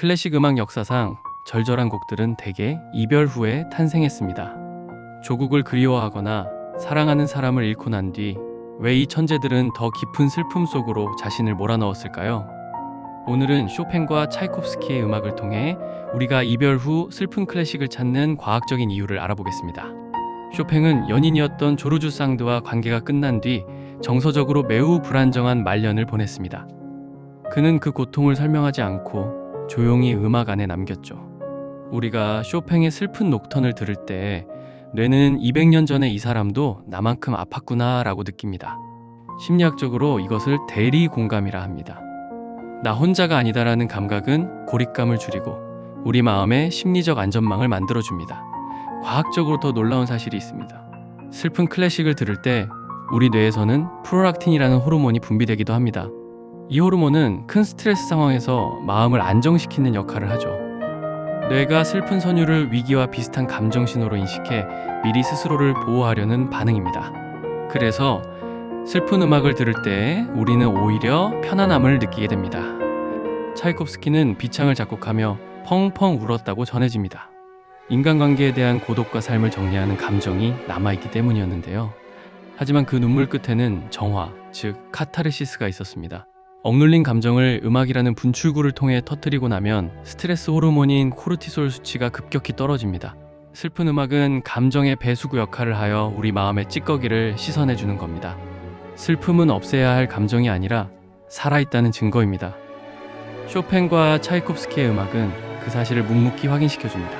클래식 음악 역사상 절절한 곡들은 대개 이별 후에 탄생했습니다. 조국을 그리워하거나 사랑하는 사람을 잃고 난 뒤 왜 이 천재들은 더 깊은 슬픔 속으로 자신을 몰아넣었을까요? 오늘은 쇼팽과 차이콥스키의 음악을 통해 우리가 이별 후 슬픈 클래식을 찾는 과학적인 이유를 알아보겠습니다. 쇼팽은 연인이었던 조르주 상드와 관계가 끝난 뒤 정서적으로 매우 불안정한 말년을 보냈습니다. 그는 그 고통을 설명하지 않고 조용히 음악 안에 남겼죠. 우리가 쇼팽의 슬픈 녹턴을 들을 때 뇌는 200년 전에 이 사람도 나만큼 아팠구나 라고 느낍니다. 심리학적으로 이것을 대리 공감이라 합니다. 나 혼자가 아니다라는 감각은 고립감을 줄이고 우리 마음의 심리적 안전망을 만들어줍니다. 과학적으로 더 놀라운 사실이 있습니다. 슬픈 클래식을 들을 때 우리 뇌에서는 프로락틴이라는 호르몬이 분비되기도 합니다. 이 호르몬은 큰 스트레스 상황에서 마음을 안정시키는 역할을 하죠. 뇌가 슬픈 선율을 위기와 비슷한 감정 신호로 인식해 미리 스스로를 보호하려는 반응입니다. 그래서 슬픈 음악을 들을 때 우리는 오히려 편안함을 느끼게 됩니다. 차이콥스키는 비창을 작곡하며 펑펑 울었다고 전해집니다. 인간관계에 대한 고독과 삶을 정리하는 감정이 남아있기 때문이었는데요. 하지만 그 눈물 끝에는 정화, 즉 카타르시스가 있었습니다. 억눌린 감정을 음악이라는 분출구를 통해 터뜨리고 나면 스트레스 호르몬인 코르티솔 수치가 급격히 떨어집니다. 슬픈 음악은 감정의 배수구 역할을 하여 우리 마음의 찌꺼기를 씻어내 주는 겁니다. 슬픔은 없애야 할 감정이 아니라 살아있다는 증거입니다. 쇼팽과 차이콥스키의 음악은 그 사실을 묵묵히 확인시켜 줍니다.